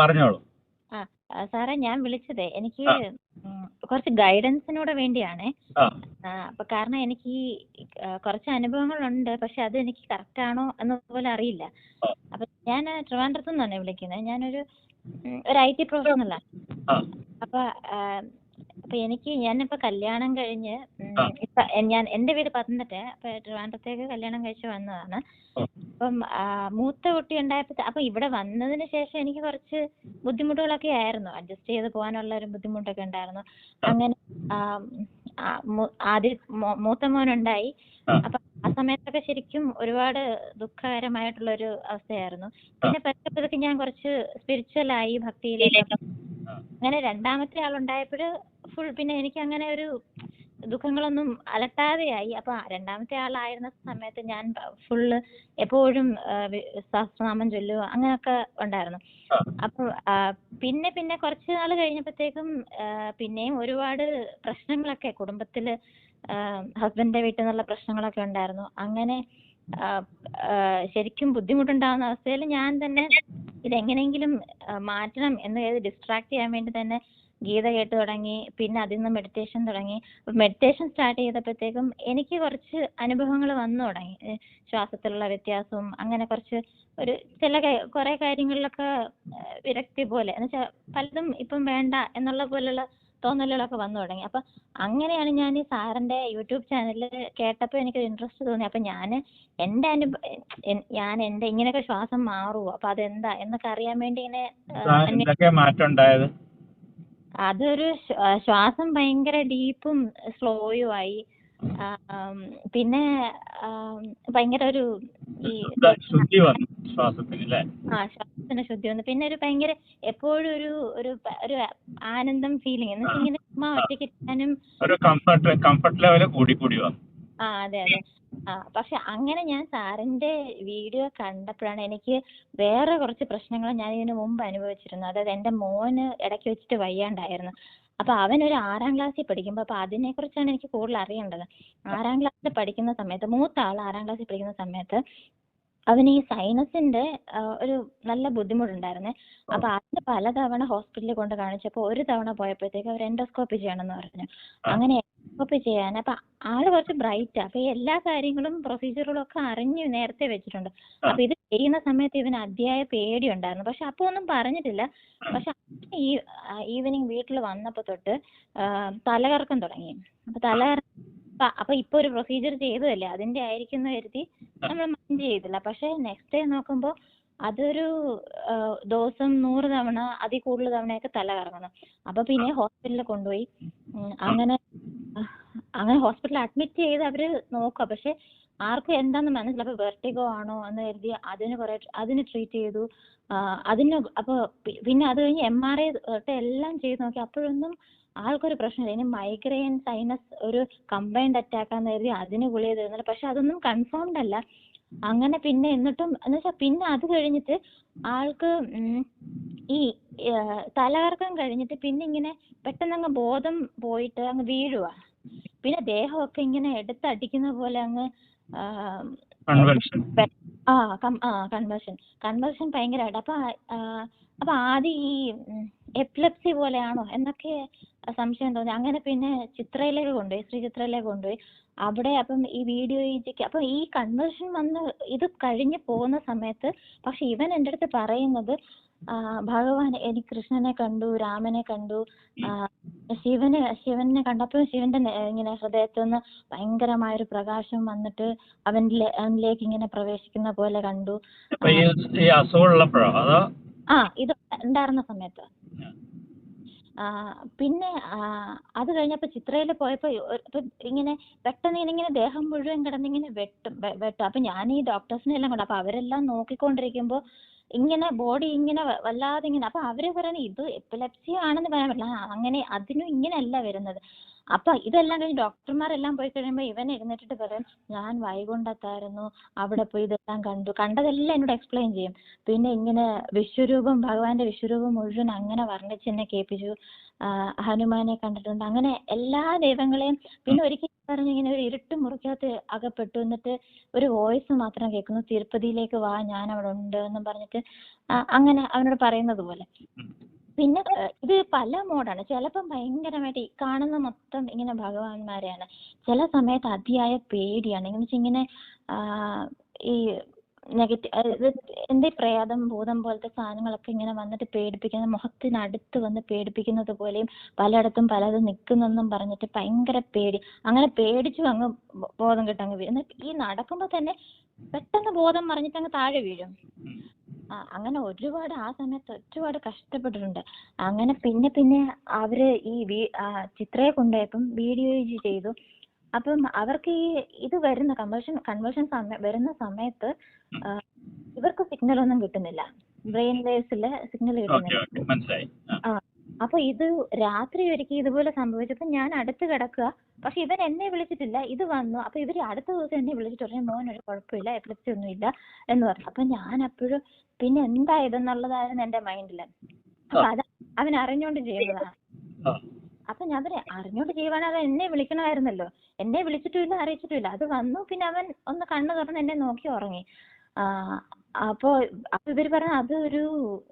പറഞ്ഞോളൂ. സാറേ ഞാൻ വിളിച്ചതേ എനിക്ക് കുറച്ച് ഗൈഡൻസിനോട് വേണ്ടിയാണേ. അപ്പൊ കാരണം എനിക്ക് കുറച്ച് അനുഭവങ്ങളുണ്ട് പക്ഷെ അത് എനിക്ക് കറക്റ്റ് ആണോ എന്ന് പോലെ അറിയില്ല. അപ്പൊ ഞാൻ ട്രിവാൻഡ്രത്ത് നിന്നാണ് വിളിക്കുന്നത് ഞാനൊരു ഒരു ഐ ടി പ്രൊഫഷണലാണ് അപ്പൊ അപ്പൊ എനിക്ക് ഞാനിപ്പോ കല്യാണം കഴിഞ്ഞ് ഇപ്പൊ ഞാൻ എന്റെ വീട് പത്തനംതിട്ട അപ്പൊ ട്രിവാൻഡ്രത്തേക്ക് കല്യാണം കഴിച്ച് വന്നതാണ്. അപ്പം മൂത്ത കുട്ടി ഉണ്ടായപ്പോ അപ്പൊ ഇവിടെ വന്നതിന് ശേഷം എനിക്ക് കുറച്ച് ബുദ്ധിമുട്ടുകളൊക്കെ ആയിരുന്നു. അഡ്ജസ്റ്റ് ചെയ്ത് പോകാനുള്ള ഒരു ബുദ്ധിമുട്ടൊക്കെ ഉണ്ടായിരുന്നു. അങ്ങനെ ആദ്യം മൂത്ത മോനുണ്ടായി. അപ്പൊ ആ സമയത്തൊക്കെ ശരിക്കും ഒരുപാട് ദുഃഖകരമായിട്ടുള്ള ഒരു അവസ്ഥയായിരുന്നു പിന്നെ പതുക്കെ ഞാൻ കുറച്ച് സ്പിരിച്വൽ ആയി ഭക്തിയിലേക്ക്. അങ്ങനെ രണ്ടാമത്തെ ആളുണ്ടായപ്പോൾ ഫുൾ പിന്നെ എനിക്ക് അങ്ങനെ ഒരു ദുഃഖങ്ങളൊന്നും അലട്ടാതെയായി. അപ്പൊ ആ രണ്ടാമത്തെ ആളായിരുന്ന സമയത്ത് ഞാൻ ഫുള്ള് എപ്പോഴും സഹസ്രനാമം ചൊല്ലുക അങ്ങനെയൊക്കെ ഉണ്ടായിരുന്നു. അപ്പോൾ അപ്പൊ പിന്നെ പിന്നെ കുറച്ച് നാൾ കഴിഞ്ഞപ്പോഴത്തേക്കും പിന്നെയും ഒരുപാട് പ്രശ്നങ്ങളൊക്കെ കുടുംബത്തിൽ ഹസ്ബൻഡിന്റെ വീട്ടിൽ നിന്നുള്ള പ്രശ്നങ്ങളൊക്കെ ഉണ്ടായിരുന്നു. അങ്ങനെ ശരിക്കും ബുദ്ധിമുട്ടുണ്ടാകുന്ന അവസ്ഥയിൽ ഞാൻ തന്നെ ഇതെങ്ങനെയെങ്കിലും മാറ്റണം എന്ന് കരുതി ഡിസ്ട്രാക്ട് ചെയ്യാൻ വേണ്ടി തന്നെ ഗീത കേട്ട് തുടങ്ങി പിന്നെ അതിൽ നിന്ന് മെഡിറ്റേഷൻ തുടങ്ങി. മെഡിറ്റേഷൻ സ്റ്റാർട്ട് ചെയ്തപ്പോഴത്തേക്കും എനിക്ക് കുറച്ച് അനുഭവങ്ങൾ വന്നു തുടങ്ങി. ശ്വാസത്തിലുള്ള വ്യത്യാസവും അങ്ങനെ കുറച്ച് ഒരു ചില കുറേ കാര്യങ്ങളിലൊക്കെ വിരക്തി പോലെ. എന്ന് വെച്ചാൽ പലതും ഇപ്പം വേണ്ട എന്നുള്ള പോലുള്ള തോന്നലുകളൊക്കെ വന്നു തുടങ്ങി. അപ്പൊ അങ്ങനെയാണ് ഞാൻ ഈ സാറിന്റെ യൂട്യൂബ് ചാനലിൽ കേട്ടപ്പോൾ എനിക്ക് ഇൻട്രസ്റ്റ് തോന്നി. അപ്പൊ ഞാൻ എന്റെ അനുഭവം ഞാൻ എന്റെ ഇങ്ങനെയൊക്കെ ശ്വാസം മാറുമോ അപ്പൊ അതെന്താ? എന്നൊക്കെ അറിയാൻ വേണ്ടി ഇങ്ങനെ അതൊരു ശ്വാസം ഭയങ്കര ഡീപ്പും സ്ലോയും ആയി. പിന്നെ ഭയങ്കര ഒരു ഈ ശുദ്ധ- ശുദ്ധി വന്നു ശ്വാസത്തിന് അല്ലേ? ആ ശ്വാസത്തിന് ശുദ്ധി വന്നു. പിന്നെ ഒരു ഭയങ്കര എപ്പോഴും ഒരു ഒരു ഒരു ആനന്ദം ഫീലിംഗ് എന്ന് വെച്ചാൽ ഇങ്ങനെ ചുമ്മാ ഒറ്റയ്ക്ക് ഇരിക്കാനും ഒരു കംഫർട്ട് കംഫർട്ട് ലെവൽ കൂടി കൂടി വന്നു. ആ അതെ അതെ. ആ പക്ഷെ അങ്ങനെ ഞാൻ സാറിന്റെ വീഡിയോ കണ്ടപ്പോഴാണ് എനിക്ക് വേറെ കുറച്ച് പ്രശ്നങ്ങൾ ഞാൻ ഇതിനു മുമ്പ് അനുഭവിച്ചിരുന്നു അതായത് എന്റെ മോന് ഇടയ്ക്ക് വെച്ചിട്ട് വയ്യാണ്ടായിരുന്നു. അപ്പൊ അവൻ ഒരു ആറാം ക്ലാസ്സിൽ പഠിക്കുമ്പോൾ അപ്പൊ അതിനെ കുറിച്ചാണ് എനിക്ക് കൂടുതൽ അറിയേണ്ടത്. ആറാം ക്ലാസ്സിൽ പഠിക്കുന്ന സമയത്ത് മൂത്ത ആൾ ആറാം ക്ലാസ്സിൽ പഠിക്കുന്ന സമയത്ത് അവന് ഈ സൈനസിന്റെ ഒരു നല്ല ബുദ്ധിമുട്ടുണ്ടായിരുന്നേ. അപ്പൊ അതിന് പലതവണ ഹോസ്പിറ്റലിൽ കൊണ്ട് കാണിച്ചപ്പോൾ ഒരു തവണ പോയപ്പോഴത്തേക്ക് അവർ എൻഡോസ്കോപ്പി ചെയ്യണമെന്ന് പറഞ്ഞു. അങ്ങനെ എൻഡോസ്കോപ്പി ചെയ്യാൻ അപ്പൊ ആൾ കുറച്ച് ബ്രൈറ്റാ അപ്പൊ എല്ലാ കാര്യങ്ങളും പ്രൊസീജിയറുകളും ഒക്കെ അറിഞ്ഞു നേരത്തെ വെച്ചിട്ടുണ്ട്. അപ്പൊ ഇത് ചെയ്യുന്ന സമയത്ത് ഇവന് അതിയായ പേടി ഉണ്ടായിരുന്നു പക്ഷെ അപ്പൊ ഒന്നും പറഞ്ഞിട്ടില്ല. പക്ഷെ ഈ ഈവനിങ് വീട്ടിൽ വന്നപ്പോ തൊട്ട് തലകറക്കം തുടങ്ങി. അപ്പൊ തലകറക്കം അപ്പൊ- ഇപ്പൊ ഒരു പ്രൊസീജിയർ ചെയ്തതല്ലേ? അതിന്റെ ആയിരിക്കും എന്ന് കരുതി നമ്മൾ മൈൻഡ് ചെയ്തില്ല. പക്ഷെ നെക്സ്റ്റ് ഡേ നോക്കുമ്പോ അതൊരു ദിവസം നൂറ് തവണ അതിൽ കൂടുതൽ തവണയൊക്കെ തല കറങ്ങുന്നു അപ്പൊ പിന്നെ ഹോസ്പിറ്റലിൽ കൊണ്ടുപോയി. അങ്ങനെ അങ്ങനെ ഹോസ്പിറ്റലിൽ അഡ്മിറ്റ് ചെയ്ത് അവർ നോക്കുക പക്ഷെ ആർക്കും എന്താന്ന് മനസ്സിലായി അപ്പൊ വെർട്ടിഗോ ആണോ എന്ന് കരുതി അതിന് കുറെ അതിന് ട്രീറ്റ് ചെയ്തു. അതിന് അപ്പൊ പിന്നെ അത് കഴിഞ്ഞ് എം ആർ ഐ തൊട്ട് എല്ലാം ചെയ്ത് നോക്കി. അപ്പോഴൊന്നും ആൾക്കൊരു പ്രശ്നമില്ല. ഇനി മൈഗ്രെയിൻ സൈനസ് ഒരു കമ്പൈൻഡ് അറ്റാക്ക് ആണെന്ന് കരുതി അതിന് ഗുളിക തരുന്നില്ല. പക്ഷെ അതൊന്നും കൺഫേംഡ് അല്ല. അങ്ങനെ പിന്നെ എന്നിട്ടും എന്ന് വെച്ചാൽ പിന്നെ അത് കഴിഞ്ഞിട്ട് ആൾക്ക് ഈ തലകറക്കം കഴിഞ്ഞിട്ട് പിന്നെ ഇങ്ങനെ പെട്ടെന്ന് അങ്ങ് ബോധം പോയിട്ട് അങ്ങ് വീഴുവാ. പിന്നെ ദേഹമൊക്കെ ഇങ്ങനെ എടുത്തടിക്കുന്ന പോലെ അങ്ങ് ആ, ആ കൺവേർഷൻ കൺവേർഷൻ ഭയങ്കരമായിട്ട് അപ്പൊ അപ്പൊ ആദ്യം ഈ എപ്പിലെപ്സി പോലെയാണോ എന്നൊക്കെ സംശയം തോന്നി. അങ്ങനെ പിന്നെ ചിത്രയിലേക്ക് കൊണ്ടുപോയി ശ്രീ ചിത്രയിലേക്ക് കൊണ്ടുപോയി. അവിടെ അപ്പം ഈ വീഡിയോ ഈജിക്ക് അപ്പോൾ ഈ കൺവേർഷൻ വന്ന് ഇത് കഴിഞ്ഞ് പോകുന്ന സമയത്ത് പക്ഷെ ഇവൻ എന്റെ അടുത്ത് പറയുന്നത് ഭഗവാൻ എനിക്ക് കൃഷ്ണനെ കണ്ടു രാമനെ കണ്ടു. ശിവനെ ശിവനെ കണ്ടപ്പോൾ ശിവന്റെ ഇങ്ങനെ ഹൃദയത്തിൽ നിന്ന് ഭയങ്കരമായൊരു പ്രകാശം വന്നിട്ട് അവനിലെ അവനിലേക്ക് ഇങ്ങനെ പ്രവേശിക്കുന്ന പോലെ കണ്ടു. അപ്പൊ ആ ഇത് ഉണ്ടായിരുന്ന സമയത്ത്. പിന്നെ അത് കഴിഞ്ഞപ്പോ ചിത്രയിൽ പോയപ്പോ ഇങ്ങനെ പെട്ടെന്ന് ഇങ്ങനെ ദേഹം മുഴുവൻ കിടന്നിങ്ങനെ വെട്ടും വെട്ടും. അപ്പൊ ഞാൻ ഈ ഡോക്ടേഴ്സിനെ എല്ലാം കൊണ്ട് അപ്പൊ അവരെല്ലാം നോക്കിക്കൊണ്ടിരിക്കുമ്പോ ഇങ്ങനെ ബോഡി ഇങ്ങനെ വല്ലാതെ ഇങ്ങനെ അപ്പൊ അവർ പറയുന്നത് ഇത് എപ്പിലെപ്സി ആണെന്ന് പറയാൻ പറ്റില്ല. അങ്ങനെ അതിനും ഇങ്ങനെയല്ല വരുന്നത്. അപ്പൊ ഇതെല്ലാം കഴിഞ്ഞ് ഡോക്ടർമാരെല്ലാം പോയി കഴിയുമ്പോൾ ഇവൻ എഴുന്നേറ്റിട്ട് പറയും ഞാൻ വൈകുണ്ഠത്തായിരുന്നു അവിടെ പോയി ഇതെല്ലാം കണ്ടു. കണ്ടതെല്ലാം എന്നോട് എക്സ്പ്ലെയിൻ ചെയ്യും. പിന്നെ ഇങ്ങനെ വിശ്വരൂപം ഭഗവാന്റെ വിശ്വരൂപം മുഴുവൻ അങ്ങനെ വർണിച്ച് എന്നെ കേൾപ്പിച്ചു. ഹനുമാനെ കണ്ടിട്ടുണ്ട്. അങ്ങനെ എല്ലാ ദൈവങ്ങളെയും പിന്നെ ഒരിക്കൽ പറഞ്ഞു ഇങ്ങനെ ഒരു ഇരുട്ട് മുറിക്കകത്ത് അകപ്പെട്ടു. എന്നിട്ട് ഒരു വോയിസ് മാത്രം കേൾക്കുന്നു. തിരുപ്പതിയിലേക്ക് വാ ഞാൻ അവിടെ ഉണ്ട് എന്നും പറഞ്ഞിട്ട് അങ്ങനെ അവനോട് പറയുന്നത് പോലെ. പിന്നെ ഇത് പല മോഡാണ്. ചിലപ്പം ഭയങ്കരമായിട്ട് കാണുന്ന മൊത്തം ഇങ്ങനെ ഭഗവാന്മാരെയാണ്. ചില സമയത്ത് അതിയായ പേടിയാണ്. എന്ന് വെച്ചാൽ ഇങ്ങനെ ഈ നെഗറ്റീവ് എന്റെ പ്രേതം ഭൂതം പോലത്തെ സാധനങ്ങളൊക്കെ ഇങ്ങനെ വന്നിട്ട് പേടിപ്പിക്കുന്ന മുഖത്തിനടുത്ത് വന്ന് പേടിപ്പിക്കുന്നത് പോലെയും പലയിടത്തും പലതും നിൽക്കുന്നെന്നും പറഞ്ഞിട്ട് ഭയങ്കര പേടി. അങ്ങനെ പേടിച്ചു അങ്ങ് ബോധം കെട്ടങ്ങ് വീഴും. ഈ നടക്കുമ്പോൾ തന്നെ പെട്ടെന്ന് ബോധം മറിഞ്ഞിട്ട് അങ്ങ് താഴെ വീഴും. അങ്ങനെ ഒരുപാട് ആ സമയത്ത് ഒരുപാട് കഷ്ടപ്പെട്ടിട്ടുണ്ട്. അങ്ങനെ പിന്നെ പിന്നെ അവർ ഈ വീ ആ, ചിത്രയെ കൊണ്ടുപോയപ്പം വീഡിയോ ചെയ്തു. അപ്പം അവർക്ക് ഈ ഇത് വരുന്ന കൺവേർഷൻ കൺവേർഷൻ സമയ വരുന്ന സമയത്ത് ഇവർക്ക് സിഗ്നൽ ഒന്നും കിട്ടുന്നില്ല. ബ്രെയിൻ വേവ്സിൽ സിഗ്നൽ കിട്ടുന്നില്ല. കിട്ടുന്നില്ല അപ്പൊ ഇത് രാത്രി ഒരിക്കൽ ഇതുപോലെ സംഭവിച്ചപ്പോ ഞാൻ അടുത്ത് കിടക്കുക. പക്ഷെ ഇവൻ എന്നെ വിളിച്ചിട്ടില്ല. ഇത് വന്നു. അപ്പൊ ഇവർ അടുത്ത ദിവസം എന്നെ വിളിച്ചിട്ട് പറഞ്ഞു മോൻ ഒരു കുഴപ്പമില്ല. എപ്പിലെപ്സി ഒന്നും ഇല്ല. എന്ന് പറഞ്ഞു. അപ്പൊ ഞാൻ അപ്പോഴും പിന്നെ എന്താ ഇതെന്നുള്ളതായിരുന്നു എന്റെ മൈൻഡിൽ അപ്പൊ അത് അവൻ അറിഞ്ഞോണ്ട് ചെയ്യുന്നതാണ് ആ. അപ്പൊ ഞാൻ പറയാം അറിഞ്ഞോണ്ട് ചെയ്യുവാണെങ്കിൽ അവൻ എന്നെ വിളിക്കണമായിരുന്നല്ലോ. എന്നെ വിളിച്ചിട്ടുമില്ല അറിയിച്ചിട്ടുമില്ല. അത് വന്നു. പിന്നെ അവൻ ഒന്ന് കണ്ണു തുറന്ന് എന്നെ നോക്കി ഉറങ്ങി. ആ അപ്പോ അപ്പൊ ഇവർ പറഞ്ഞു അത് ഒരു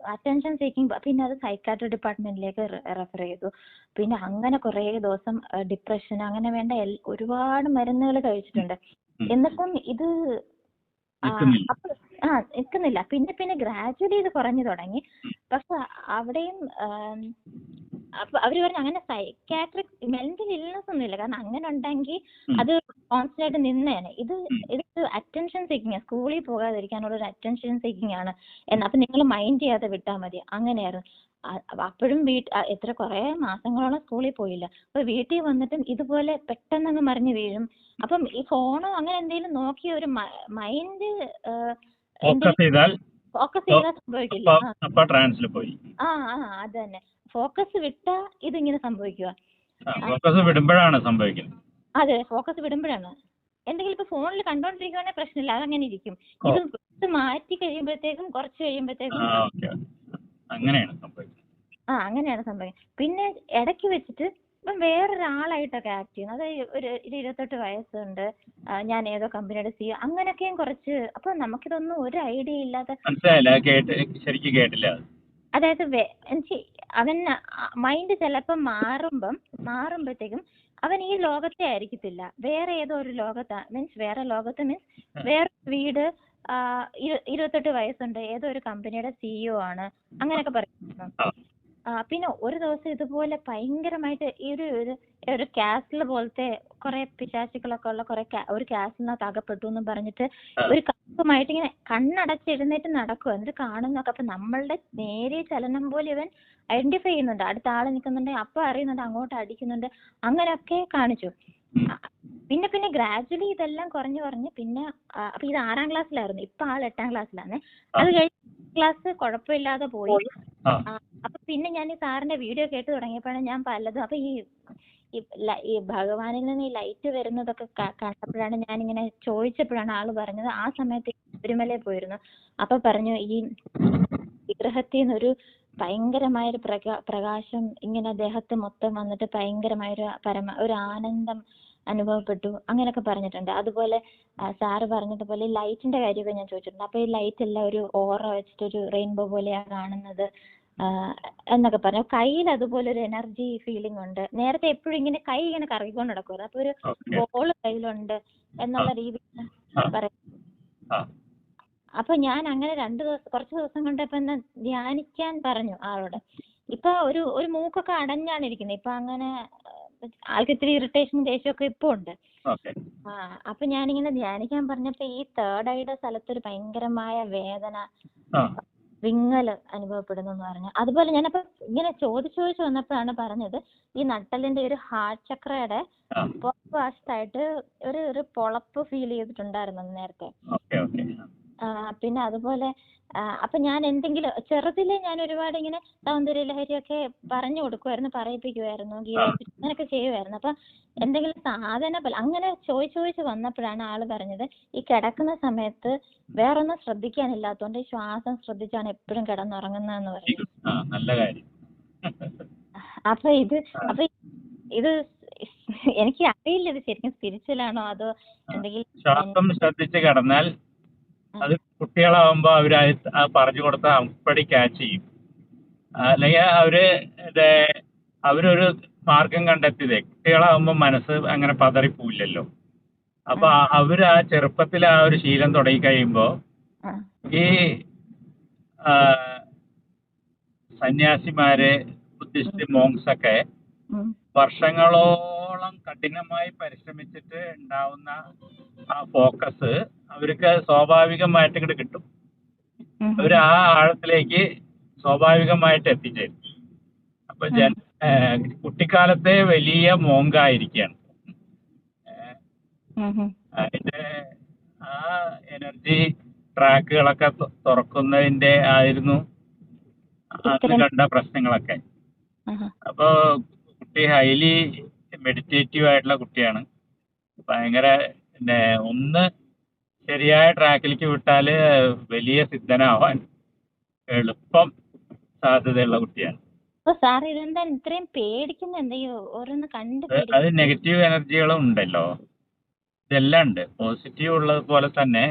അറ്റൻഷൻ സീക്കിംഗ് പിന്നെ അത് സൈക്കാട്രി ഡിപ്പാർട്ട്മെന്റിലേക്ക് റെഫർ ചെയ്തു. പിന്നെ അങ്ങനെ കുറെ ദിവസം ഡിപ്രഷൻ അങ്ങനെ വേണ്ട ഒരുപാട് മരുന്നുകൾ കഴിച്ചിട്ടുണ്ട്. എന്നിട്ടും ഇത് ആ, നിൽക്കുന്നില്ല. അപ്പൊ ആ നിൽക്കുന്നില്ല പിന്നെ പിന്നെ ഗ്രാജുവലി ഇത് കുറഞ്ഞു തുടങ്ങി. പക്ഷെ അവിടെയും അപ്പൊ അവർ പറഞ്ഞു അങ്ങനെ സൈക്കാട്രിക് മെന്റൽ ഇൽനെസ് ഒന്നുമില്ല. കാരണം അങ്ങനെ ഉണ്ടെങ്കിൽ അത് കോൺസ്റ്റന്റ് ആയിട്ട് നിന്നേനെ. ഇത് ഇത് അറ്റൻഷൻ സീക്കിങ് സ്കൂളിൽ പോകാതിരിക്കാനുള്ള ഒരു അറ്റൻഷൻ സീക്കിങ് ആണ്. എന്ന് അപ്പൊ നിങ്ങൾ മൈൻഡ് ചെയ്യാതെ വിട്ടാൽ മതി. അങ്ങനെയായിരുന്നു. അപ്പോഴും വീട്ട് എത്ര കുറെ മാസങ്ങളോളം സ്കൂളിൽ പോയില്ല. അപ്പൊ വീട്ടിൽ വന്നിട്ടും ഇതുപോലെ പെട്ടെന്നങ്ങ് മറിഞ്ഞു വീഴും. അപ്പം ഈ ഫോണോ അങ്ങനെ എന്തെങ്കിലും നോക്കിയ ഒരു മൈൻഡ് ചെയ്താൽ ഫോക്കസ് ചെയ്താൽ സംഭവിക്കില്ല? അപ്പൊ ട്രാൻസിൽ പോയി. ആ ആ അത് തന്നെ. ഫോക്കസ് വിട്ടാ ഇതിങ്ങനെ സംഭവിക്കുക ഫോക്കസ് വിടുമ്പോഴാണ് സംഭവിക്കുന്നത്. അതെ ഫോക്കസ് വിടുമ്പോഴാണ്. എന്തെങ്കിലും ഇപ്പൊ ഫോണിൽ കണ്ടോണ്ടിരിക്കുവാണെങ്കിൽ പ്രശ്നമില്ല അതങ്ങനെ ഇരിക്കും. ഇത് മാറ്റി കഴിയുമ്പോഴത്തേക്കും കുറച്ച് കഴിയുമ്പോഴത്തേക്കും അങ്ങനെയാണ് സംഭവിക്കുന്നത്. ആ അങ്ങനെയാണ് സംഭവിക്കുന്നത്. പിന്നെ ഇടയ്ക്ക് വെച്ചിട്ട് ഇപ്പം വേറൊരാളായിട്ടൊക്കെ ആക്ട് ചെയ്യുന്നു. അതായത് ഒരു ഒരു ഇരുപത്തെട്ട് വയസ്സുണ്ട്. ഞാൻ ഏതോ കമ്പനിയുടെ സി അങ്ങനെയൊക്കെയും കുറച്ച് അപ്പൊ നമുക്കിതൊന്നും ഒരു ഐഡിയ ഇല്ലാതെ ശരിക്കും കേട്ടില്ല. അതായത് അവൻ മൈൻഡ് ചിലപ്പോ മാറുമ്പം മാറുമ്പോഴത്തേക്കും അവൻ ഈ ലോകത്തെ ആയിരിക്കത്തില്ല. വേറെ ഏതോ ഒരു ലോകത്താ മീൻസ് വേറെ ലോകത്ത് മീൻസ് വേറെ വീട് ഇരുപത്തെട്ട് വയസ്സുണ്ട്. ഏതോ ഒരു കമ്പനിയുടെ സിഇഒ ആണ്. അങ്ങനെയൊക്കെ പറയുന്നു. ആ. പിന്നെ ഒരു ദിവസം ഇതുപോലെ ഭയങ്കരമായിട്ട് ഈ ഒരു ഒരു ഒരു കാസിൽ പോലത്തെ കുറെ പിശാചുക്കളൊക്കെ ഉള്ള കുറെ ഒരു കാസിനകത്ത് അകപ്പെട്ടു എന്ന് പറഞ്ഞിട്ട് ഒരു കപ്പുമായിട്ട് ഇങ്ങനെ കണ്ണടച്ച് എഴുന്നേറ്റ് നടക്കുക എന്നിട്ട് കാണുന്നൊക്കെ അപ്പൊ നമ്മളുടെ നേരെ ചലനം പോലെ ഇവൻ ഐഡന്റിഫൈ ചെയ്യുന്നുണ്ട്. അടുത്ത ആൾ നിൽക്കുന്നുണ്ട് അപ്പൊ അറിയുന്നുണ്ട് അങ്ങോട്ട് അടിക്കുന്നുണ്ട് അങ്ങനെയൊക്കെ കാണിച്ചു. പിന്നെ പിന്നെ ഗ്രാജുവലി ഇതെല്ലാം കുറഞ്ഞു കുറഞ്ഞ് പിന്നെ അപ്പൊ ഇത് ആറാം ക്ലാസ്സിലായിരുന്നു ഇപ്പൊ ആൾ എട്ടാം ക്ലാസ്സിലാണ്. അത് കഴിഞ്ഞ് ക്ലാസ് കുഴപ്പമില്ലാതെ പോയി. അപ്പൊ പിന്നെ ഞാൻ ഈ സാറിന്റെ വീഡിയോ കേട്ട് തുടങ്ങിയപ്പോഴാണ് ഞാൻ പലതും. അപ്പൊ ഈ ഈ ഭഗവാനിൽ നിന്ന് ഈ ലൈറ്റ് വരുന്നതൊക്കെ കണ്ടപ്പോഴാണ് ഞാൻ ഇങ്ങനെ ചോദിച്ചപ്പോഴാണ് ആൾ പറഞ്ഞത്. ആ സമയത്ത് ശബരിമലയിൽ പോയിരുന്നു. അപ്പൊ പറഞ്ഞു ഈ വിഗ്രഹത്തിൽ നിന്നൊരു ഭയങ്കരമായൊരു പ്രകാ പ്രകാശം ഇങ്ങനെ ദേഹത്ത് മൊത്തം വന്നിട്ട് ഭയങ്കരമായൊരു പരമ ഒരു ആനന്ദം അനുഭവപ്പെട്ടു. അങ്ങനെയൊക്കെ പറഞ്ഞിട്ടുണ്ട്. അതുപോലെ സാറ് പറഞ്ഞതുപോലെ ലൈറ്റിന്റെ കാര്യമൊക്കെ ഞാൻ ചോദിച്ചിട്ടുണ്ട്. അപ്പൊ ഈ ലൈറ്റ് എല്ലാം ഒരു ഓറ വെച്ചിട്ട് ഒരു റെയിൻബോ പോലെയാണ് കാണുന്നത് എന്നൊക്കെ പറഞ്ഞു. കയ്യിൽ അതുപോലെ ഒരു എനർജി ഫീലിംഗ് ഉണ്ട്. നേരത്തെ എപ്പോഴും ഇങ്ങനെ കൈ ഇങ്ങനെ കറങ്ങിക്കൊണ്ട് നടക്കുമായിരുന്നു അപ്പൊ ഒരു ബോൾ കയ്യിലുണ്ട് എന്നുള്ള രീതിയിൽ ആ. പറയും അപ്പൊ ഞാൻ അങ്ങനെ രണ്ടു ദിവസം കുറച്ച് ദിവസം കൊണ്ട് ഇപ്പൊ എന്നാ ധ്യാനിക്കാൻ പറഞ്ഞു ആളോട്. ഇപ്പൊ ഒരു ഒരു മൂക്കൊക്കെ അടഞ്ഞാണ് ഇരിക്കുന്നത്. ഇപ്പൊ അങ്ങനെ ആൾക്ക് ഇത്തിരി ഇറിറ്റേഷൻ ദേഷ്യമൊക്കെ ഇപ്പൊ ഉണ്ട്. ആ അപ്പൊ ഞാനിങ്ങനെ ധ്യാനിക്കാൻ പറഞ്ഞപ്പോ ഈ തേർഡ് ഐയുടെ സ്ഥലത്തൊരു ഭയങ്കരമായ വേദന വിങ്ങൽ അനുഭവപ്പെടുന്നു എന്ന് പറഞ്ഞു. അതുപോലെ ഞാനപ്പോ ഇങ്ങനെ ചോദിച്ചു ചോദിച്ചു വന്നപ്പോഴാണ് പറഞ്ഞത് ഈ നട്ടലിന്റെ ഒരു ഹാർട്ട് ചക്രയുടെ പുറത്ത് വശത്തായിട്ട് ഒരു ഒരു പൊളപ്പ് ഫീൽ ചെയ്തിട്ടുണ്ടായിരുന്നു നേരത്തെ. പിന്നെ അതുപോലെ അപ്പൊ ഞാൻ എന്തെങ്കിലും ചെറുതിലെ ഞാൻ ഒരുപാട് ഇങ്ങനെ സൗന്ദര്യ ലഹരിയൊക്കെ പറഞ്ഞു കൊടുക്കുമായിരുന്നു പറയിപ്പിക്കുമായിരുന്നു അങ്ങനെയൊക്കെ ചെയ്യുമായിരുന്നു അപ്പൊ എന്തെങ്കിലും സാധന പോലെ അങ്ങനെ ചോദിച്ച് ചോദിച്ച് വന്നപ്പോഴാണ് ആൾ പറഞ്ഞത് ഈ കിടക്കുന്ന സമയത്ത് വേറൊന്നും ശ്രദ്ധിക്കാനില്ലാത്തതുകൊണ്ട് ഈ ശ്വാസം ശ്രദ്ധിച്ചാണ് എപ്പോഴും കിടന്നുറങ്ങുന്നതെന്ന് പറഞ്ഞു. അപ്പൊ ഇത് അപ്പൊ ഇത് എനിക്ക് അറിയില്ല ഇത് ശരിക്കും സ്പിരിച്വൽ ആണോ അതോ എന്തെങ്കിലും ശ്വാസം ശ്രദ്ധിച്ച് കിടന്നാൽ അത് കുട്ടികളാവുമ്പോ അവർ പറഞ്ഞു കൊടുത്താൽ അപ്പടി ക്യാച്ച് ചെയ്യും. അല്ലെങ്കിൽ അവർ ഇത് അവരൊരു മാർഗം കണ്ടെത്തിയതേ കുട്ടികളാവുമ്പോ മനസ്സ് അങ്ങനെ പതറിപ്പോയില്ലല്ലോ അപ്പൊ ആ- അവർ ആ ചെറുപ്പത്തിൽ ആ ഒരു ശീലം തുടങ്ങി കഴിയുമ്പോ ഈ സന്യാസിമാര് ബുദ്ധിസ്റ്റ് മോങ്സ് ഒക്കെ വർഷങ്ങളോളം കഠിനമായി പരിശ്രമിച്ചിട്ട് ഉണ്ടാവുന്ന ആ ഫോക്കസ് അവർക്ക് സ്വാഭാവികമായിട്ട് ഇങ്ങോട്ട് കിട്ടും. അവർ ആ ആഴത്തിലേക്ക് സ്വാഭാവികമായിട്ട് എത്തിച്ചേരും. അപ്പൊ ജന കുട്ടിക്കാലത്തെ വലിയ മോങ്കായിരിക്കുകയാണ് ഉം. അതിന്റെ ആ എനർജി ട്രാക്കുകളൊക്കെ തുറക്കുന്നതിന്റെ ആയിരുന്നു. അന്ന് ഇത്തരം- കണ്ട പ്രശ്നങ്ങളൊക്കെ. അപ്പോ കുട്ടി ഹൈലി മെഡിറ്റേറ്റീവ് ആയിട്ടുള്ള കുട്ടിയാണ്. ഭയങ്കര പിന്നെ ഒന്ന് ശരിയായ ട്രാക്കിലേക്ക് വിട്ടാൽ വലിയ സിദ്ധനാവാൻ എളുപ്പം സാധ്യതയുള്ള കുട്ടിയാണ്. സാർ ഇതെന്താ ഇത്രയും ഓരോന്ന് കണ്ട് അത് നെഗറ്റീവ് എനർജികളും ഉണ്ടല്ലോ. ഇതെല്ലാം ഉണ്ട്. പോസിറ്റീവ് ഉള്ളത് പോലെ തന്നെ.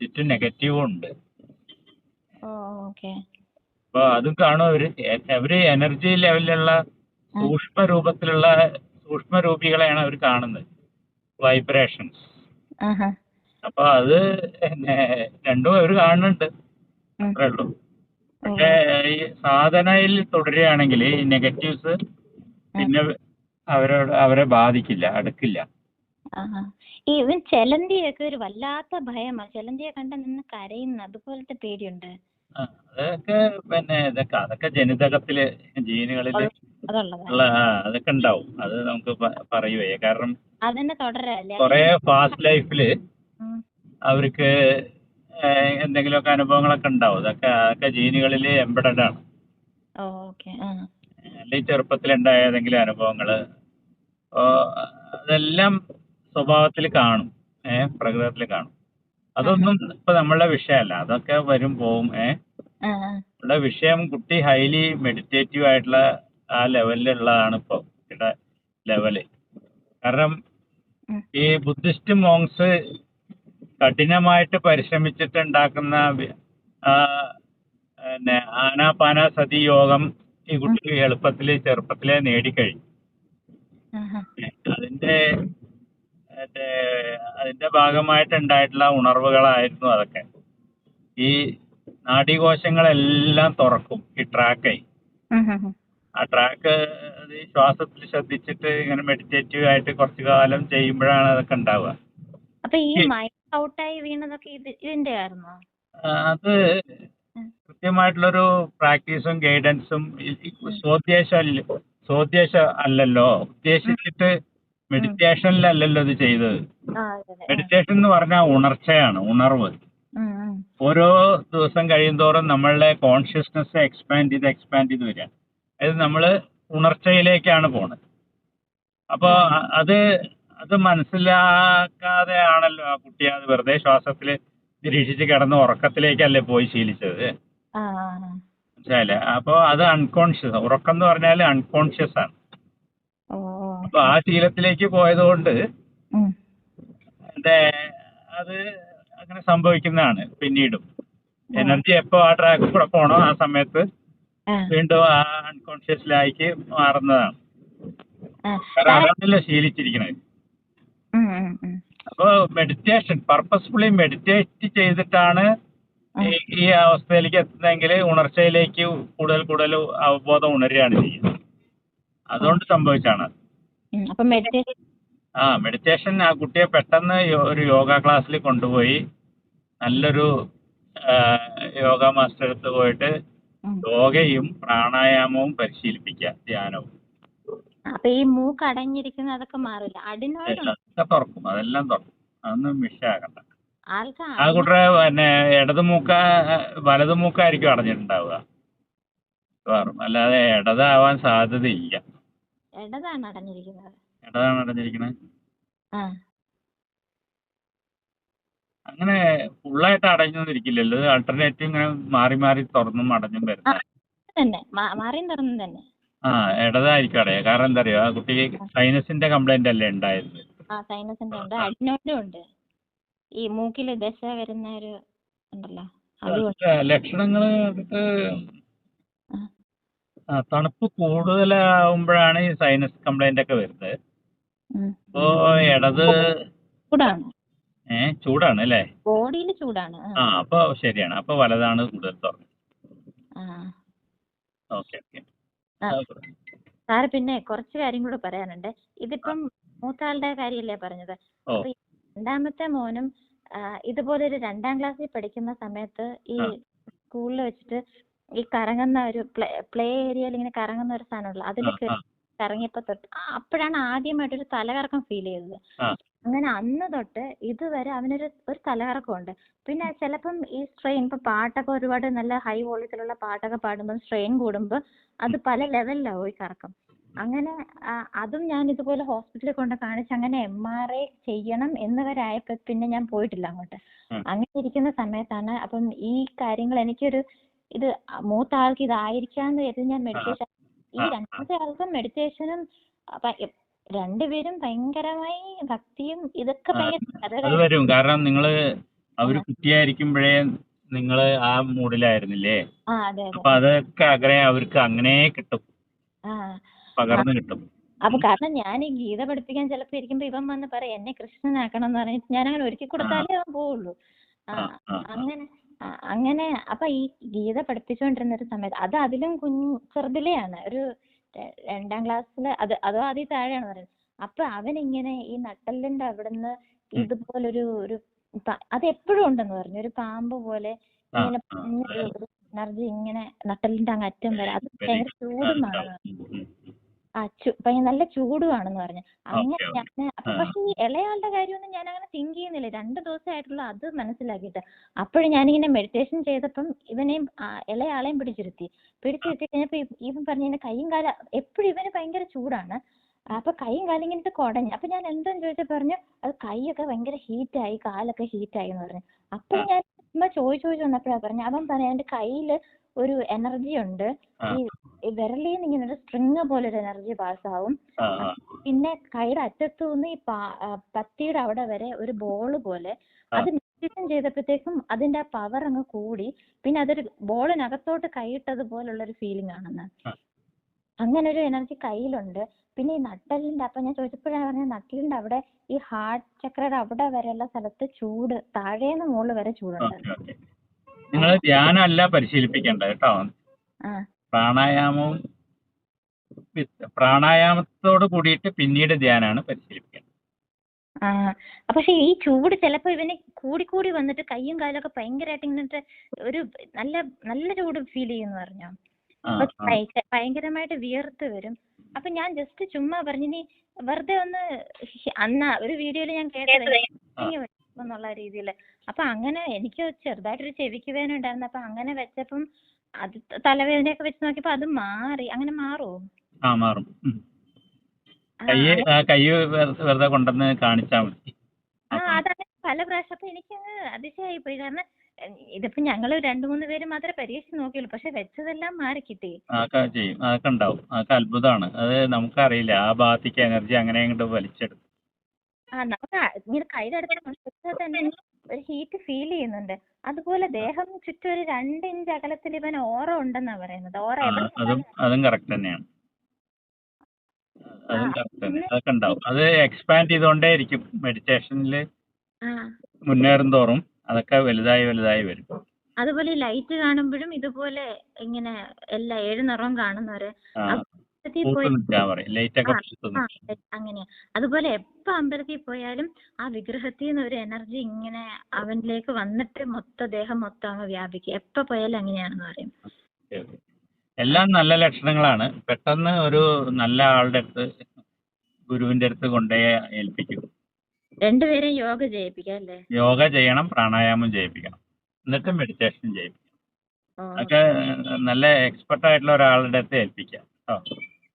ചുറ്റും നെഗറ്റീവും ഉണ്ട്. അപ്പൊ അതും കാണും. അവർ അവർ എനർജി ലെവലിലുള്ള സൂക്ഷ്മ രൂപത്തിലുള്ള സൂക്ഷ്മ രൂപികളെയാണ് അവർ കാണുന്നത്. വൈബ്രേഷൻസ് അപ്പൊ അത് രണ്ടും അവർ കാണുന്നുണ്ട്. അത്രേ ഉള്ളൂ. പക്ഷേ ഈ സാധനയിൽ തുടരുകയാണെങ്കിൽ ഈ നെഗറ്റീവ്സ് പിന്നെ അവരോട് അവരെ ബാധിക്കില്ല അടുക്കില്ല. ഇവൻ ചെലന്തിയൊക്കെ ഒരു വല്ലാത്ത ഭയമാണ്. ചെലന്തിയെ കണ്ട നിന്ന് കരയുന്ന അതുപോലത്തെ പേടിയുണ്ട്. അതൊക്കെ പിന്നെ ഇതൊക്കെ അതൊക്കെ ജനിതകത്തിൽ അതുള്ളതാ ഉള്ള ആ, അതൊക്കെ ഉണ്ടാവും. അത് നമുക്ക് പറയുവേ. കാരണം കുറെ ഫാസ്റ്റ് ലൈഫിൽ. അവർക്ക് എന്തെങ്കിലുമൊക്കെ അനുഭവങ്ങളൊക്കെ ഉണ്ടാവും. അതൊക്കെ അതൊക്കെ ജീനുകളിൽ എംബഡഡ് ആണ്. ഓ ചെറുപ്പത്തിൽ ഉണ്ടായ അല്ലെങ്കിൽ ചെറുപ്പത്തിലുണ്ടായ ഏതെങ്കിലും അനുഭവങ്ങൾ അതെല്ലാം സ്വഭാവത്തിൽ കാണും. ഏഹ് പ്രകൃതത്തിൽ കാണും. അതൊന്നും ഇപ്പൊ നമ്മളുടെ വിഷയമല്ല. അതൊക്കെ വരും പോവും ഏഹ് നമ്മുടെ വിഷയം കുട്ടി ഹൈലി മെഡിറ്റേറ്റീവ് ആയിട്ടുള്ള ആ ലെവലിലുള്ളതാണ് ഇപ്പോൾ ഇവിടെ ലെവൽ കാരണം ഈ ബുദ്ധിസ്റ്റ് മോങ്സ് കഠിനമായിട്ട് പരിശ്രമിച്ചിട്ട് ഉണ്ടാക്കുന്ന പിന്നെ ആനാപാന സതി യോഗം ഈ കുട്ടി എളുപ്പത്തിൽ ചെറുപ്പത്തിലെ നേടിക്കഴിഞ്ഞു. അതിന്റെ അതിന്റെ ഭാഗമായിട്ട് ഉണ്ടായിട്ടുള്ള ഉണർവുകളായിരുന്നു അതൊക്കെ. ഈ നാഡീകോശങ്ങളെല്ലാം തുറക്കും ഈ ട്രാക്കേ ഉം, ഉം, ഉം. ആ ട്രാക്ക് ഈ ശ്വാസത്തിൽ ശ്രദ്ധിച്ചിട്ട് ഇങ്ങനെ മെഡിറ്റേറ്റീവ് ആയിട്ട് കുറച്ചു കാലം ചെയ്യുമ്പോഴാണ് അതൊക്കെ ഉണ്ടാവുക. അപ്പൊ ഈ മൈൻഡ് ഔട്ടായി വീണതൊക്കെ ഇതിന്റെ ആയിരുന്നോ അത് കൃത്യമായിട്ടുള്ളൊരു പ്രാക്ടീസും ഗൈഡൻസും സ്വോദ്ദേശം അല്ല- അല്ലല്ലോ. ഉദ്ദേശിച്ചിട്ട് മെഡിറ്റേഷനിലല്ലല്ലോ ഇത് ചെയ്തത്. അതെ അതെ. മെഡിറ്റേഷൻ എന്ന് പറഞ്ഞാൽ ഉണർച്ചയാണ് ഉണർവ്. ഓരോ ദിവസം കഴിയുന്തോറും നമ്മളുടെ കോൺഷ്യസ്നെസ് എക്സ്പാൻഡ് ചെയ്ത് എക്സ്പാൻഡ് ചെയ്ത് വരിക. അതായത് നമ്മൾ ഉണർച്ചയിലേക്കാണ് പോണത്. അപ്പോൾ അത് അത് മനസ്സിലാക്കാതെ ആണല്ലോ ആ കുട്ടി അത് വെറുതെ ശ്വാസത്തിൽ നിരീക്ഷിച്ച് കിടന്ന് ഉറക്കത്തിലേക്കല്ലേ പോയി ശീലിച്ചത്. മനസ്സിലായില്ലേ? അപ്പോൾ അത് അൺകോൺഷ്യസ് ഉറക്കം എന്ന് പറഞ്ഞാൽ അൺകോൺഷ്യസ് ആണ്. അപ്പോൾ ആ ശീലത്തിലേക്ക് പോയതുകൊണ്ട് അതെ അങ്ങനെ സംഭവിക്കുന്നതാണ് പിന്നീടും. എനർജി എപ്പോ ആ ട്രാക്കിൽ കൂടെ പോണോ ആ സമയത്ത് വീണ്ടും ആ അൺകോൺഷ്യസിലേക്ക് മാറുന്നതാണ്. കാരണം അതാണല്ലോ ശീലിച്ചിരിക്കുന്നത്. അപ്പോൾ മെഡിറ്റേഷൻ പർപ്പസ്ഫുള്ളി മെഡിറ്റേറ്റ് ചെയ്തിട്ടാണ് ഈ അവസ്ഥയിലേക്ക് എത്തുന്നതെങ്കിൽ ഉണർച്ചയിലേക്ക് കൂടുതൽ കൂടുതൽ അവബോധം ഉണരുകയാണ് ചെയ്യുന്നത്. അതുകൊണ്ട് സംഭവിച്ചാണ്. ആ മെഡിറ്റേഷൻ ആ കുട്ടിയെ പെട്ടെന്ന് ഒരു യോഗ ക്ലാസ്സിൽ കൊണ്ടുപോയി നല്ലൊരു യോഗ മാസ്റ്റർ അടുത്ത് പോയിട്ട് യോഗയും പ്രാണായാമവും പരിശീലിപ്പിക്കുക ധ്യാനവും. അപ്പൊ ഈ മൂക്ക് അടഞ്ഞിരിക്കുന്ന അതൊക്കെ മാറില്ല അതൊക്കെ തുറക്കും. അതെല്ലാം തുറക്കും. അതൊന്നും മിഷാകണ്ട ആ കൂട്ടറെ പിന്നെ ഇടത് മൂക്ക വലത് മൂക്കായിരിക്കും അടഞ്ഞിട്ടുണ്ടാവുക. അല്ലാതെ ഇടതാവാൻ സാധ്യതയില്ല. ഇടതാണ് അടഞ്ഞിരിക്കുന്നത്. ഇടതാണ് അടഞ്ഞിരിക്കുന്നത് അങ്ങനെ ഫുള്ളായിട്ട് അടഞ്ഞൊന്നിരിക്കില്ലല്ലോ ഇത് ആൾട്ടർനേറ്റീവ് ഇങ്ങനെ മാറി മാറി തുറന്നും അടഞ്ഞും വരുന്നത് തന്നെ മാ- മാറിയും തുറന്നും തന്നെ. ആ ഇടതായിരിക്കും അടയുക കാരണം എന്താ അറിയോ? ആ കുട്ടിക്ക് സൈനസിന്റെ കംപ്ലൈന്റ് അല്ലേ ഉണ്ടായത് ആ സൈനസിന്റെ ഉണ്ട്. അഡിനോയിഡും ഉണ്ട്. ഈ മൂക്കിൽ ദശ വരുന്ന ഒരു ഉണ്ടല്ലോ. അതും ഉണ്ട്. ലക്ഷണങ്ങൾ ആ. തണുപ്പ് കൂടുതലാവുമ്പോഴാണ് ഈ സൈനസ് കംപ്ലൈന്റ് ഒക്കെ വരുന്നത്. ഉം. അപ്പോ ഇടത് ചൂടാണ് ഏ ചൂടാണ് അല്ലേ? ബോഡിയിൽ ചൂടാണ്. ആ. ആ അപ്പൊ ശരിയാണ്. അപ്പൊ വലതാണ് കൂടുതൽ തുറന്നത് ആ. Okay okay. ആ. സാറ് പിന്നെ കുറച്ച് കാര്യം കൂടെ പറയാനുണ്ട്. ഇതിപ്പം മൂത്താളുടെ കാര്യമല്ലേ പറഞ്ഞത്? ഓ. അപ്പൊ ഈ രണ്ടാമത്തെ മോനും ആ, ഇതുപോലെ ഒരു രണ്ടാം ക്ലാസ്സിൽ പഠിക്കുന്ന സമയത്ത് ഈ ആ. സ്കൂളിൽ വെച്ചിട്ട് ഈ കറങ്ങുന്ന ഒരു പ്ലേ പ്ലേ ഏരിയയിൽ ഇങ്ങനെ കറങ്ങുന്ന ഒരു സാധനമുള്ള അതിൽ ആ, ആ. കറങ്ങിയപ്പോ തൊട്ട് ആ, അപ്പോഴാണ് ആദ്യമായിട്ടൊരു തലകറക്കം ഫീൽ ചെയ്തത്. ആ. അങ്ങനെ അന്ന് തൊട്ട് ഇതുവരെ അവനൊരു ഒരു തലകറക്കമുണ്ട് പിന്നെ ചിലപ്പം ഈ സ്ട്രെയിൻ ഇപ്പൊ പാട്ടൊക്കെ ഒരുപാട് നല്ല ഹൈ വോളിയത്തിലുള്ള പാട്ടൊക്കെ പാടുമ്പോൾ സ്ട്രെയിൻ കൂടുമ്പോൾ അത് പല ലെവലിലാവും ഈ കറക്കം അങ്ങനെ അതും ഞാൻ ഇതുപോലെ ഹോസ്പിറ്റലിൽ കൊണ്ട് കാണിച്ച് അങ്ങനെ എം ആർ ഐ ചെയ്യണം എന്ന് വരെ ആയപ്പോ പിന്നെ ഞാൻ പോയിട്ടില്ല അങ്ങോട്ട്. അങ്ങനെ ഇരിക്കുന്ന സമയത്താണ് അപ്പം ഈ കാര്യങ്ങൾ എനിക്കൊരു ഇത് മൂത്ത ആൾക്ക് ഇതായിരിക്കാന്ന് കരുതി ഞാൻ മെഡിറ്റേഷൻ ഈ. രണ്ടാമത്തെ ആൾക്കും മെഡിറ്റേഷനും രണ്ടുപേരും ഭയങ്കരമായി ഭക്തിയും ഇതൊക്കെ ഭയങ്കര അത് വരും. കാരണം നിങ്ങൾ അവർ കുട്ടിയായിരിക്കുമ്പോഴേ നിങ്ങൾ ആ മൂഡിലായിരുന്നില്ലേ? ആ അതെ അതെ. അപ്പൊ അതൊക്കെ ആഗ്രഹം അവർക്ക് അങ്ങനെ കിട്ടും. ആ. പകർന്നു കിട്ടും. അപ്പൊ കാരണം ഞാൻ ഈ ഗീത പഠിപ്പിക്കാൻ ചിലപ്പോ ഇരിക്കുമ്പോ ഇവൻ വന്ന് പറയും എന്നെ കൃഷ്ണനാക്കണം എന്ന് പറഞ്ഞിട്ട് ഞാൻ അങ്ങനെ ഒരുക്കി കൊടുത്താലേ അവൻ പോവുള്ളൂ. ആ ആ, ആ, ആ. അങ്ങനെ ആ, അങ്ങനെ. അപ്പൊ ഈ ഗീത പഠിപ്പിച്ചുകൊണ്ടിരുന്ന ഒരു സമയത്ത് അത് അതിലും കുഞ്ഞു ചെറുതിലെയാണ്. ഒരു രണ്ടാം ക്ലാസ്സിൽ അത് അതോ അതിൽ താഴെയാണ് പറയുന്നത് അപ്പൊ അവൻ ഇങ്ങനെ ഈ നട്ടലിന്റെ അവിടുന്ന്. ഇതുപോലൊരു ഒരു അത് എപ്പോഴും ഉണ്ടെന്ന് പറഞ്ഞു ഒരു പാമ്പ് പോലെ ഇങ്ങനെ എനർജി ഇങ്ങനെ നട്ടലിന്റെ അങ്ങ് അറ്റം വരെ അത് ഭയങ്കര. ചൂടുമാണ്. ആ നല്ല ചൂടുവാണെന്ന് പറഞ്ഞു. അങ്ങനെ ഞാൻ ഞാൻ. പക്ഷെ ഈ ഇളയാളുടെ കാര്യമൊന്നും ഞാൻ അങ്ങനെ തിങ്ക് ചെയ്യുന്നില്ല. രണ്ട് ദിവസമായിട്ടുള്ള അത് മനസ്സിലാക്കിയിട്ട്. അപ്പോഴും ഞാനിങ്ങനെ മെഡിറ്റേഷൻ ചെയ്തപ്പം ഇവനെയും ഇളയാളെയും പിടിച്ചിരുത്തി. പിടിച്ചിരുത്തി കഴിഞ്ഞപ്പോ ഇവ- ഇവൻ പറഞ്ഞു ഇങ്ങനെ കൈയും കാല എപ്പോഴും ഇവന് ഭയങ്കര ചൂടാണ്. അപ്പൊ കൈയും കാലും ഇങ്ങനെ കുടഞ്ഞു. അപ്പൊ ഞാൻ എന്തോന്ന് ചോദിച്ചാൽ പറഞ്ഞു അത് കൈയൊക്കെ ഭയങ്കര ഹീറ്റായി കാലൊക്കെ ഹീറ്റായി എന്ന് പറഞ്ഞു. അപ്പോൾ ഞാൻ ചുമ്മാ ചോദിച്ചു ചോദിച്ചു വന്നപ്പോഴാ പറഞ്ഞു. അവൻ പറയാ എന്റെ കയ്യിൽ ഒരു എനർജി ഉണ്ട്. ഈ വിരലിൽ നിന്ന് ഇങ്ങനെ ഒരു സ്ട്രിങ് പോലെ ഒരു എനർജി പാസ് ആ, ആ. പിന്നെ കൈയുടെ അറ്റത്തു നിന്ന് ഈ പത്തിയുടെ അവിടെ വരെ ഒരു ബോൾ പോലെ അത് മെഡിറ്റേഷൻ ചെയ്തപ്പോഴത്തേക്കും അതിന്റെ ആ പവർ അങ്ങ് കൂടി. പിന്നെ അതൊരു ബോളിനകത്തോട്ട് കൈയിട്ടത് പോലുള്ള ഒരു ഫീലിംഗ് ആണെന്ന്. അങ്ങനെ ഒരു എനർജി കയ്യിലുണ്ട്. പിന്നെ ഈ നട്ടലിന്റെ അപ്പൊ ഞാൻ ചോദിച്ചപ്പോഴാണ് പറഞ്ഞത് നട്ടലിന്റെ അവിടെ ഈ ഹാർട്ട് ചക്രയുടെ അവിടെ വരെയുള്ള സ്ഥലത്ത് ചൂട് താഴേന്ന് മുകളിൽ വരെ ചൂടുണ്ട്. നിങ്ങൾ ധ്യാനമല്ല പരിശീലിപ്പിക്കേണ്ടത് കേട്ടോ? ആ. പ്രാണായാമവും പ്രാണായാമത്തോട് കൂടിയിട്ട് പിന്നീട് ധ്യാനമാണ് പരിശീലിപ്പിക്കേണ്ടത്. പക്ഷെ ഈ ചൂട് ചിലപ്പോ ഇവന് കൂടി കൂടി വന്നിട്ട് കയ്യും കാലൊക്കെ ഭയങ്കരമായിട്ട് ഇങ്ങനത്തെ ഒരു നല്ല നല്ല ചൂട് ഫീൽ ചെയ്യുന്നു പറഞ്ഞു? അപ്പൊ ഭയങ്കരമായിട്ട് വിയർത്ത് വരും. അപ്പൊ ഞാൻ ജസ്റ്റ് ചുമ്മാ പറഞ്ഞു നീ വെറുതെ ഒന്ന് അന്ന് ഒരു വീഡിയോയിൽ ഞാൻ കേട്ടതാ എന്നുള്ള രീതിയിൽ. അപ്പൊ അങ്ങനെ എനിക്ക് ചെറുതായിട്ടൊരു ചെവിക്ക് വേദന ഉണ്ടായിരുന്നു. അപ്പൊ അങ്ങനെ വെച്ചപ്പം അത് തലവേദനയൊക്കെ വെച്ച് നോക്കിയപ്പോ അത് മാറി അങ്ങനെ മാറും ആ മാറും. കയ്യ് കയ്യ് വെറുതെ കൊണ്ടുവന്ന് കാണിച്ചാ മതി. ആ അതങ്ങനെ പല പ്രാവശ്യം. അപ്പൊ എനിക്കങ്ങ് അതിശയായി പോയി കാരണം ഇതിപ്പോ ഞങ്ങൾ രണ്ടു മൂന്ന് പേര് മാത്രമേ പരീക്ഷിച്ച് നോക്കിയുള്ളൂ. പക്ഷെ വെച്ചതെല്ലാം മാറി കിട്ടി. ചെയ്യും. അതൊക്കെ ഉണ്ടാവും. അതൊക്കെ അത്ഭുതമാണ്. അത് നമുക്കറിയില്ല. ആ ഭാഗത്തേക്ക് എനർജി അങ്ങനെ അങ്ങോട്ട് വലിച്ചെടുക്കും. ആ നമുക്ക് ഇങ്ങനെ കയ്യിലെടുത്താൽ തന്നെ ഒരു ഹീറ്റ് ഫീൽ ചെയ്യുന്നുണ്ട്. അതുപോലെ ദേഹം ചുറ്റും ഒരു രണ്ട് ഇഞ്ച് അകലത്തിൽ ഇവൻ ഓറ ഉണ്ടെന്നാ പറയുന്നത്. ഓറ അതും അതും കറക്റ്റ് തന്നെയാണ്. അതും കറക്റ്റ് തന്നെ. അതൊക്കെ ഉണ്ടാവും. അത് എക്സ്പാൻഡ് ചെയ്തുകൊണ്ടേ ഇരിക്കും. മെഡിറ്റേഷനിൽ മുന്നേറും തോറും. അതൊക്കെ വലുതായി വലുതായി വരും. അതുപോലെ ലൈറ്റ് കാണുമ്പോഴും ഇതുപോലെ ഇങ്ങനെ എല്ലാ ഏഴ് നിറവും കാണുന്നവര് അങ്ങനെയാ. അതുപോലെ എപ്പോ അമ്പലത്തിൽ പോയാലും ആ വിഗ്രഹത്തിൽ നിന്ന് ഒരു എനർജി ഇങ്ങനെ അവനിലേക്ക് വന്നിട്ട് മൊത്തം ദേഹം മൊത്തം അങ്ങ് വ്യാപിക്കും. എപ്പോ പോയാലും അങ്ങനെയാണെന്ന് പറയും. എല്ലാം നല്ല ലക്ഷണങ്ങളാണ്. പെട്ടെന്ന് ഒരു നല്ല ആളുടെ അടുത്ത് ഗുരുവിന്റെ അടുത്ത് കൊണ്ടുപോയി ഏൽപ്പിക്കും. രണ്ടുപേരെയും യോഗ ചെയ്യിപ്പിക്കാം അല്ലേ? യോഗ ചെയ്യണം പ്രാണായാമം ചെയ്യിപ്പിക്കണം. എന്നിട്ട് മെഡിറ്റേഷൻ ചെയ്യിപ്പിക്കണം. അതൊക്കെ നല്ല എക്സ്പെർട്ട് ആയിട്ടുള്ള ഒരാളുടെ അടുത്ത് ഏൽപ്പിക്കാം.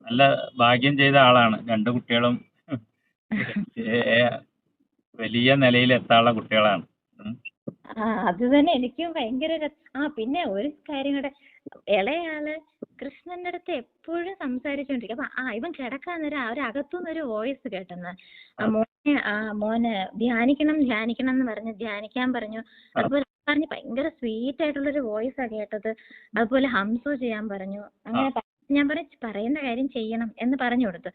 നല്ല ഭാഗ്യം ചെയ്ത ആളാണ്. രണ്ട് കുട്ടികളും വലിയ നിലയിൽ എത്താനുള്ള കുട്ടികളാണ്. ആ അത് തന്നെ എനിക്കും ഭയങ്കര ആ പിന്നെ ഒരു കാര്യം കൂടെ. ഇളയാൾ കൃഷ്ണന്റെ അടുത്ത് എപ്പോഴും സംസാരിച്ചോണ്ടിരിക്കും. അപ്പൊ ആ ഇവൻ കിടക്കാൻ നേരം അവരകത്തുനിന്ന് ഒരു വോയിസ് കേട്ടെന്ന്. ആ മോനെ ആ മോന് ധ്യാനിക്കണം ധ്യാനിക്കണം എന്ന് പറഞ്ഞ് ധ്യാനിക്കാൻ പറഞ്ഞു. അതുപോലെ പറഞ്ഞ് ഭയങ്കര സ്വീറ്റ് ആയിട്ടുള്ള ഒരു വോയിസ് വോയിസാ കേട്ടത്. അതുപോലെ ഹംസു ചെയ്യാൻ പറഞ്ഞു. അങ്ങനെ ഞാൻ പറഞ്ഞു പറയുന്ന കാര്യം ചെയ്യണം എന്ന് പറഞ്ഞു കൊടുത്തു.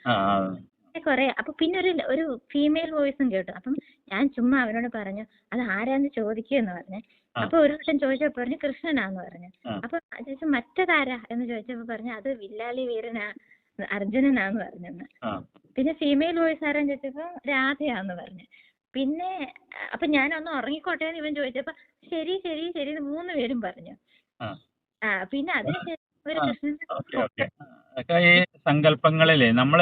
കൊറേ അപ്പൊ പിന്നെ ഒരു ഒരു ഫീമെയിൽ വോയിസും കേട്ടു. അപ്പം ഞാൻ ചുമ്മാ അവനോട് പറഞ്ഞു അത് ആരാന്ന് ചോദിക്കുമെന്ന് പറഞ്ഞു. ആ. അപ്പൊ ഒരു വട്ടം ചോദിച്ചപ്പോ പറഞ്ഞു കൃഷ്ണനാന്ന് പറഞ്ഞു. അപ്പൊ ചോദിച്ചു മറ്റേതാരാ എന്ന് ചോദിച്ചപ്പോ പറഞ്ഞു അത് വില്ലാലി വീരനാ അർജുനനാന്ന് പറഞ്ഞു പിന്നെ ഫീമെയിൽ വോയിസ് ആരാന്ന് ചോദിച്ചപ്പോ രാധയാന്ന് പറഞ്ഞു. പിന്നെ അപ്പൊ ഞാൻ ഒന്ന് ഉറങ്ങിക്കോട്ടെ എന്ന് ഇവൻ ചോദിച്ചപ്പോ ശരി ശരി ശരി എന്ന് മൂന്ന് പേരും പറഞ്ഞു. ആ. പിന്നെ അതിനുശേഷം അതൊക്കെ ഈ സങ്കല്പങ്ങളിലെ നമ്മൾ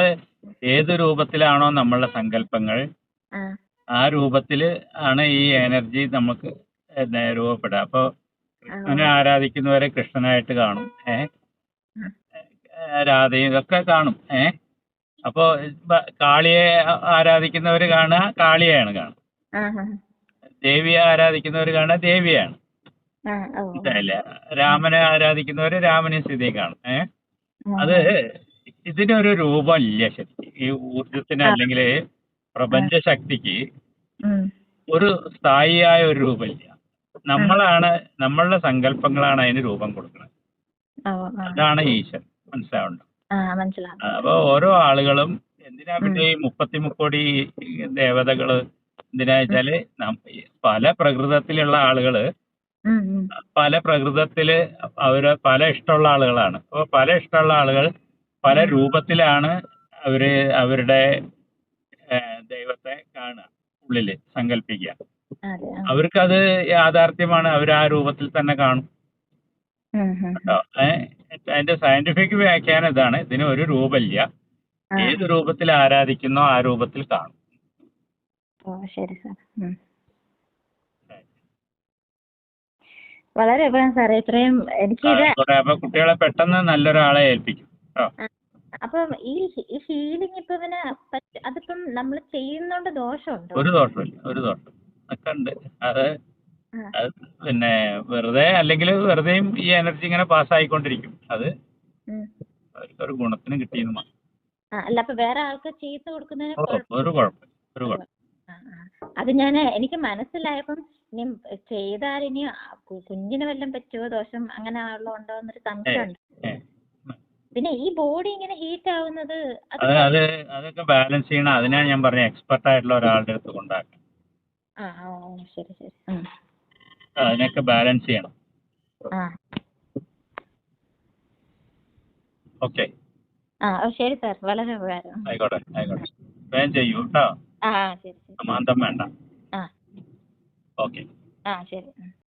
ഏത് രൂപത്തിലാണോ നമ്മളുടെ സങ്കല്പങ്ങൾ ആ. രൂപത്തിൽ ആണ് ഈ എനർജി നമുക്ക് രൂപപ്പെടുക. അപ്പോൾ കൃഷ്ണനെ ആരാധിക്കുന്നവരെ കൃഷ്ണനായിട്ട് കാണും ഏ. രാധയും ഇതൊക്കെ കാണും ഏ? അപ്പോൾ കാളിയെ ആരാധിക്കുന്നവര് കാണുക കാളിയാണ് കാണുക. ദേവിയെ ആരാധിക്കുന്നവര് കാണുക ദേവിയാണ്. മനസ്സിലായില്ലേ രാമനെ ആരാധിക്കുന്നവര് രാമനെ സ്ഥിതി കാണും ഏഹ്. അത് ഇതിനൊരു രൂപം ഇല്ല ശരിക്കും. ഈ ഊർജത്തിന് അല്ലെങ്കിൽ പ്രപഞ്ച ശക്തിക്ക് ഒരു സ്ഥായിയായ ഒരു രൂപമില്ല. നമ്മളാണ് നമ്മളുടെ സങ്കല്പങ്ങളാണ് അതിന് രൂപം കൊടുക്കുന്നത്. അതാണ് ഈശ്വരൻ. മനസ്സിലാവുണ്ടോ? അപ്പൊ ഓരോ ആളുകളും എന്തിനാ പിന്നെ ഈ മുപ്പത്തി മുക്കോടി ദേവതകൾ എന്തിനാ വെച്ചാൽ പല പ്രകൃതത്തിലുള്ള ആളുകൾ. പല പ്രകൃതത്തിൽ അവർ പല ഇഷ്ടമുള്ള ആളുകളാണ്. അപ്പോൾ പല ഇഷ്ടമുള്ള ആളുകൾ പല രൂപത്തിലാണ് അവർ അവരുടെ ദൈവത്തെ കാണുക ഉള്ളിൽ സങ്കല്പിക്കുക. അവർക്കത് യാഥാർത്ഥ്യമാണ് അവർ ആ രൂപത്തിൽ തന്നെ കാണും. കേട്ടോ? അതിന്റെ സയന്റിഫിക് വ്യാഖ്യാനം ഇതാണ്. ഇതിന് ഒരു രൂപമില്ല. ഏത് രൂപത്തിൽ ആരാധിക്കുന്നോ ആ രൂപത്തിൽ കാണും. ശരി സാർ ഉം. വളരെ ഉപകാരം സാറേ ഇത്രയും എനിക്ക് ഇത് ആയിക്കോട്ടെ. അപ്പൊ കുട്ടികളെ പെട്ടെന്ന് നല്ലൊരാളെ ഏൽപ്പിക്കും. അപ്പം ഈ ഈ ഹീലിംഗ് ഇപ്പൊ ഇവന് അതിപ്പം നമ്മൾ ചെയ്യുന്നോണ്ട് ദോഷമുണ്ടോ? ഒരു ദോഷമില്ല ഒരു ദോഷം. ഒക്കെ ഉണ്ട് അത് പിന്നെ വെറുതെ അല്ലെങ്കിൽ വെറുതെയും ഈ എനർജി ഇങ്ങനെ പാസ്സായിക്കൊണ്ടിരിക്കും അത് ഒരു ഗുണത്തിന് കിട്ടിയെന്ന് മാത്രം. ആ, അല്ല അപ്പൊ വേറെ ആൾക്ക് ചെയ്ത് കൊടുക്കുന്നതിന് ഒരു കുഴപ്പം ഒരു കുഴപ്പം. അത് ഞാൻ എനിക്ക് മനസ്സിലായപ്പം ഇനി ചെയ്താൽ ഇനി കുഞ്ഞിന് വല്ലതും പറ്റുമോ ദോഷം അങ്ങനെ ഉള്ളതുണ്ടോ എന്നൊരു സംശയമുണ്ട്. പിന്നെ ഈ ബോഡി ഇങ്ങനെ ഹീറ്റ് ആവുന്നത് അത് അത് അത് അതൊക്കെ ബാലൻസ് ചെയ്യണം. അതിനാണ് ഞാൻ പറഞ്ഞ എക്സ്പെർട്ട് ആയിട്ടുള്ള ഒരാളുടെ അടുത്ത് കൊണ്ടാക്കുക ആ ശരി ശരി. അതിനൊക്കെ ബാലൻസ് ചെയ്യണം. ഓക്കെ ആ ശരി സാർ വളരെ ഉപകാരം. ആയിക്കോട്ടെ ആയിക്കോട്ടെ. വേഗം ചെയ്യൂ കേട്ടോ. ആ ശരി ശരി. മാന്തം വേണ്ട. ഓക്കെ ആ ശരി ഉം.